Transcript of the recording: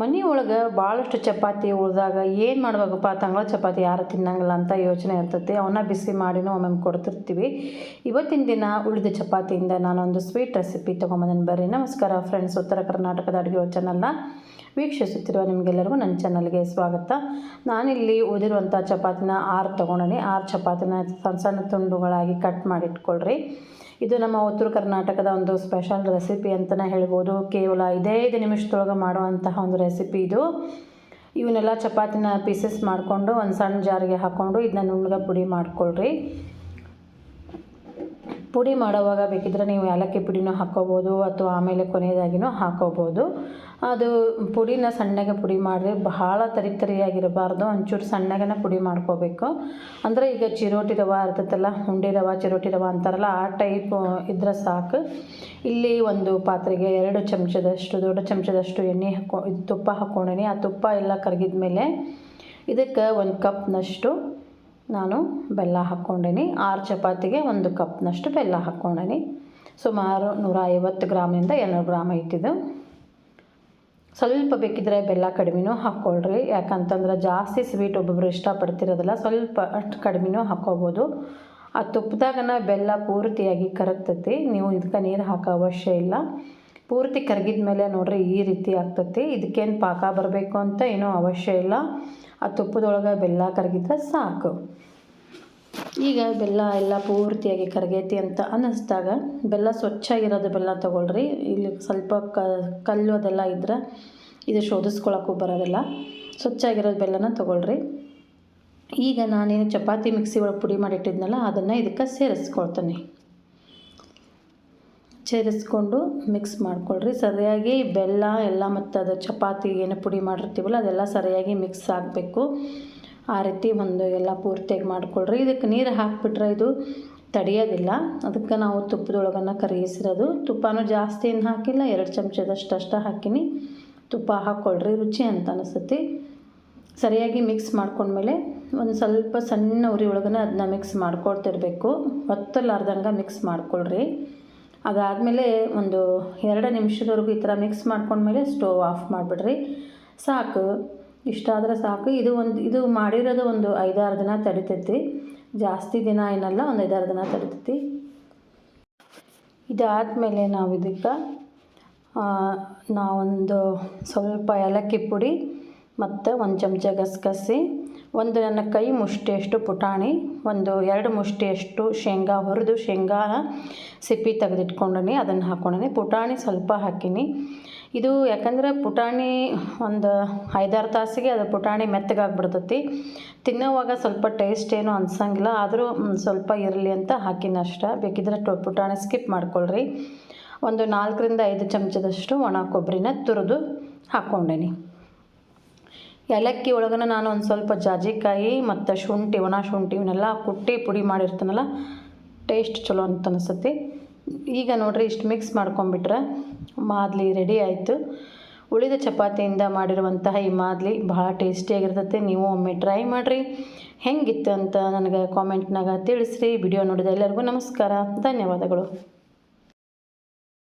ಮನೆ ಒಳಗೆ ಭಾಳಷ್ಟು ಚಪಾತಿ ಉಳಿದಾಗ ಏನು ಮಾಡಬೇಕಪ್ಪ ತಂಗಳ ಚಪಾತಿ ಯಾರು ತಿನ್ನಂಗಿಲ್ಲ ಅಂತ ಯೋಚನೆ ಇರ್ತೈತಿ, ಅವನ್ನ ಬಿಸಿ ಮಾಡಿನೂ ಒಮ್ಮೊಮ್ಮೆ ಕೊಡ್ತಿರ್ತೀವಿ. ಇವತ್ತಿನ ದಿನ ಉಳಿದ ಚಪಾತಿಯಿಂದ ನಾನೊಂದು ಸ್ವೀಟ್ ರೆಸಿಪಿ ತೊಗೊಂಬಂದಿನಿ ಬರ್ರಿ. ನಮಸ್ಕಾರ ಫ್ರೆಂಡ್ಸ್ ಉತ್ತರ ಕರ್ನಾಟಕದ ಅಡುಗೆ ಚಾನಲ್ನ ವೀಕ್ಷಿಸುತ್ತಿರುವ ನಿಮಗೆಲ್ಲರಿಗೂ ನನ್ನ ಚಾನಲ್ಗೆ ಸ್ವಾಗತ. ನಾನಿಲ್ಲಿ ಉಳಿದಿರುವಂಥ ಚಪಾತಿನ ಆರು ತೊಗೊಂಡಿನಿ. ಆರು ಚಪಾತಿನ ಸಣ್ಣ ಸಣ್ಣ ತುಂಡುಗಳಾಗಿ ಕಟ್ ಮಾಡಿ ಇಟ್ಕೊಳ್ರಿ ಇದು ನಮ್ಮ ಉತ್ತರ ಕರ್ನಾಟಕದ ಒಂದು ಸ್ಪೆಷಲ್ ರೆಸಿಪಿ ಅಂತಲೇ ಹೇಳ್ಬೋದು. ಕೇವಲ ಐದೈದು ಐದು ನಿಮಿಷದೊಳಗೆ ಮಾಡುವಂತಹ ಒಂದು ರೆಸಿಪಿ ಇದು. ಇವನ್ನೆಲ್ಲ ಚಪಾತಿನ ಪೀಸಸ್ ಮಾಡಿಕೊಂಡು ಒಂದು ಸಣ್ಣ ಜಾರಿಗೆ ಹಾಕ್ಕೊಂಡು ಇದನ್ನ ನುಣ್ಣಗೆ ಪುಡಿ ಮಾಡ್ಕೊಳ್ರಿ. ಪುಡಿ ಮಾಡೋವಾಗ ಬೇಕಿದ್ರೆ ನೀವು ಏಲಕ್ಕಿ ಪುಡಿನೂ ಹಾಕ್ಕೋಬೋದು ಅಥವಾ ಆಮೇಲೆ ಕೊನೆಯದಾಗಿನೂ ಹಾಕ್ಕೋಬೋದು. ಅದು ಪುಡಿನ ಸಣ್ಣಗೆ ಪುಡಿ ಮಾಡಿರಿ, ಬಹಳ ತರಿ ತರಿಯಾಗಿರಬಾರ್ದು, ಒಂಚೂರು ಸಣ್ಣಗನೆ ಪುಡಿ ಮಾಡ್ಕೋಬೇಕು. ಅಂದರೆ ಈಗ ಚಿರೋಟಿ ರವ ಇರ್ತೈತಲ್ಲ, ಉಂಡೆ ರವ, ಚಿರೋಟಿ ರವ ಅಂತಾರಲ್ಲ, ಆ ಟೈಪ್ ಇದ್ರೆ ಸಾಕು. ಇಲ್ಲಿ ಒಂದು ಪಾತ್ರೆಗೆ ಎರಡು ಚಮಚದಷ್ಟು, ದೊಡ್ಡ ಚಮಚದಷ್ಟು ಎಣ್ಣೆ ಹಾಕೊ ತುಪ್ಪ ಹಾಕ್ಕೊಂಡೀನಿ. ಆ ತುಪ್ಪ ಎಲ್ಲ ಕರಗಿದ ಮೇಲೆ ಇದಕ್ಕೆ ಒಂದು ಕಪ್ನಷ್ಟು ನಾನು ಬೆಲ್ಲ ಹಾಕ್ಕೊಂಡೇನಿ. ಆರು ಚಪಾತಿಗೆ ಒಂದು ಕಪ್ನಷ್ಟು ಬೆಲ್ಲ ಹಾಕ್ಕೊಂಡೇನಿ. ಸುಮಾರು ನೂರ ಐವತ್ತು ಗ್ರಾಮಿಂದ ಎರಡು ಗ್ರಾಮ್ ಐತಿದು. ಸ್ವಲ್ಪ ಬೇಕಿದ್ರೆ ಬೆಲ್ಲ ಕಡಿಮೆನೂ ಹಾಕ್ಕೊಳ್ರಿ. ಯಾಕಂತಂದ್ರೆ ಜಾಸ್ತಿ ಸ್ವೀಟ್ ಒಬ್ಬೊಬ್ರು ಇಷ್ಟಪಡ್ತಿರೋದಿಲ್ಲ. ಸ್ವಲ್ಪ ಅಷ್ಟು ಕಡಿಮೆನೂ ಹಾಕ್ಕೋಬೋದು. ಆ ತುಪ್ಪದಾಗನ ಬೆಲ್ಲ ಪೂರ್ತಿಯಾಗಿ ಕರಗ್ತೈತಿ. ನೀವು ಇದಕ್ಕೆ ನೀರು ಹಾಕೋ ಅವಶ್ಯ ಇಲ್ಲ. ಪೂರ್ತಿ ಕರಗಿದ ಮೇಲೆ ನೋಡ್ರಿ ಈ ರೀತಿ ಆಗ್ತತಿ. ಇದಕ್ಕೇನು ಪಾಕ ಬರಬೇಕು ಅಂತ ಏನೂ ಅವಶ್ಯ ಇಲ್ಲ. ಆ ತುಪ್ಪದೊಳಗೆ ಬೆಲ್ಲ ಕರಗಿದ್ರೆ ಸಾಕು. ಈಗ ಬೆಲ್ಲ ಎಲ್ಲ ಪೂರ್ತಿಯಾಗಿ ಕರಗೈತಿ ಅಂತ ಅನ್ನಿಸ್ದಾಗ ಬೆಲ್ಲ ಸ್ವಚ್ಛಾಗಿರೋದು ಬೆಲ್ಲ ತೊಗೊಳ್ರಿ. ಇಲ್ಲಿ ಸ್ವಲ್ಪ ಕ, ಕಲ್ಲು ಅದೆಲ್ಲ ಇದ್ರೆ ಇದು ಶೋಧಿಸ್ಕೊಳಕ್ಕೂ ಬರೋದಿಲ್ಲ. ಸ್ವಚ್ಛಾಗಿರೋದು ಬೆಲ್ಲನ ತೊಗೊಳ್ರಿ. ಈಗ ನಾನೇನು ಚಪಾತಿ ಮಿಕ್ಸಿ ಒಳಗೆ ಪುಡಿ ಮಾಡಿಟ್ಟಿದ್ನಲ್ಲ, ಅದನ್ನು ಇದಕ್ಕೆ ಸೇರಿಸ್ಕೊಳ್ತೀನಿ. ಸೇರಿಸ್ಕೊಂಡು ಮಿಕ್ಸ್ ಮಾಡ್ಕೊಳ್ರಿ. ಸರಿಯಾಗಿ ಬೆಲ್ಲ, ಎಲ್ಲ ಮತ್ತು ಅದು ಚಪಾತಿ ಏನು ಪುಡಿ ಮಾಡಿರ್ತೀವಲ್ಲ, ಅದೆಲ್ಲ ಸರಿಯಾಗಿ ಮಿಕ್ಸ್ ಆಗಬೇಕು. ಆ ರೀತಿ ಒಂದು ಎಲ್ಲ ಪೂರ್ತಿಯಾಗಿ ಮಾಡ್ಕೊಳ್ರಿ. ಇದಕ್ಕೆ ನೀರು ಹಾಕಿಬಿಟ್ರೆ ಇದು ತಡೆಯೋದಿಲ್ಲ. ಅದಕ್ಕೆ ನಾವು ತುಪ್ಪದೊಳಗನ್ನು ಕರಗಿಸಿರೋದು. ತುಪ್ಪನೂ ಜಾಸ್ತಿ ಏನು ಹಾಕಿಲ್ಲ, ಎರಡು ಚಮಚದಷ್ಟು ಅಷ್ಟು ಹಾಕಿನಿ. ತುಪ್ಪ ಹಾಕ್ಕೊಳ್ರಿ, ರುಚಿ ಅಂತ ಅನಿಸುತ್ತೆ. ಸರಿಯಾಗಿ ಮಿಕ್ಸ್ ಮಾಡ್ಕೊಂಡ್ಮೇಲೆ ಒಂದು ಸ್ವಲ್ಪ ಸಣ್ಣ ಉರಿ ಒಳಗನ ಅದನ್ನ ಮಿಕ್ಸ್ ಮಾಡ್ಕೊಳ್ತಿರ್ಬೇಕು. ಹೊತ್ತಲಾರ್ದಂಗೆ ಮಿಕ್ಸ್ ಮಾಡ್ಕೊಳ್ರಿ. ಅದಾದಮೇಲೆ ಒಂದು ಎರಡು ನಿಮಿಷದವರೆಗೂ ಈ ಥರ ಮಿಕ್ಸ್ ಮಾಡ್ಕೊಂಡ್ಮೇಲೆ ಸ್ಟೋವ್ ಆಫ್ ಮಾಡಿಬಿಡ್ರಿ. ಸಾಕು. ಇಷ್ಟಾದರೆ ಸಾಕು. ಇದು ಒಂದು, ಇದು ಮಾಡಿರೋದು ಒಂದು ಐದಾರು ದಿನ ತಡಿತೈತಿ ಜಾಸ್ತಿ ದಿನ ಏನಲ್ಲ, ಒಂದು ಐದಾರು ದಿನ ತಡಿತೈತಿ. ಇದಾದಮೇಲೆ ನಾವು ಇದಕ್ಕೆ ನಾವೊಂದು ಸ್ವಲ್ಪ ಏಲಕ್ಕಿ ಪುಡಿ ಮತ್ತು ಒಂದು ಚಮಚ ಗಸಗಸೆ, ಒಂದು ನನ್ನ ಕೈ ಮುಷ್ಟಿಯಷ್ಟು ಪುಟಾಣಿ, ಒಂದು ಎರಡು ಮುಷ್ಟಿಯಷ್ಟು ಶೇಂಗಾ, ಹುರಿದು ಶೇಂಗಾ ಸಿಪ್ಪಿ ತೆಗೆದಿಟ್ಕೊಂಡೀನಿ, ಅದನ್ನು ಹಾಕ್ಕೊಂಡೀನಿ ಪುಟಾಣಿ ಸ್ವಲ್ಪ ಹಾಕೀನಿ. ಇದು ಯಾಕಂದ್ರೆ ಪುಟಾಣಿ ಒಂದು ಐದಾರು ತಾಸಿಗೆ ಅದು ಪುಟಾಣಿ ಮೆತ್ತಗಾಗ್ಬಿಡ್ತೈತಿ. ತಿನ್ನೋವಾಗ ಸ್ವಲ್ಪ ಟೇಸ್ಟ್ ಏನು ಅನ್ಸಂಗಿಲ್ಲ, ಆದರೂ ಸ್ವಲ್ಪ ಇರಲಿ ಅಂತ ಹಾಕಿನ ಅಷ್ಟೇ. ಬೇಕಿದ್ರೆ ಟೊ ಪುಟಾಣಿ ಸ್ಕಿಪ್ ಮಾಡ್ಕೊಳ್ರಿ. ಒಂದು ನಾಲ್ಕರಿಂದ ಐದು ಚಮಚದಷ್ಟು ಒಣ ಕೊಬ್ಬರಿನ ತುರಿದು ಹಾಕ್ಕೊಂಡೇನಿ ಏಲಕ್ಕಿ ಒಳಗನ ನಾನು ಒಂದು ಸ್ವಲ್ಪ ಜಾಜಿಕಾಯಿ ಮತ್ತು ಶುಂಠಿ, ಒಣ ಶುಂಠಿ ಇವನ್ನೆಲ್ಲ ಕುಟ್ಟಿ ಪುಡಿ ಮಾಡಿರ್ತೀನಲ್ಲ ಟೇಸ್ಟ್ ಚಲೋ ಅಂತ ಅನಿಸುತ್ತೆ. ಈಗ ನೋಡಿರಿ ಇಷ್ಟು ಮಿಕ್ಸ್ ಮಾಡ್ಕೊಂಬಿಟ್ರೆ ಮಾದಲಿ ರೆಡಿ ಆಯಿತು. ಉಳಿದ ಚಪಾತಿಯಿಂದ ಮಾಡಿರುವಂತಹ ಈ ಮಾದಲಿ ಭಾಳ ಟೇಸ್ಟಿಯಾಗಿರ್ತೈತೆ ನೀವು ಒಮ್ಮೆ ಟ್ರೈ ಮಾಡಿರಿ. ಹೆಂಗಿತ್ತು ಅಂತ ನನಗೆ ಕಾಮೆಂಟ್ನಾಗ ತಿಳಿಸ್ರಿ. ವಿಡಿಯೋ ನೋಡಿದ ಎಲ್ಲರಿಗೂ ನಮಸ್ಕಾರ. ಧನ್ಯವಾದಗಳು.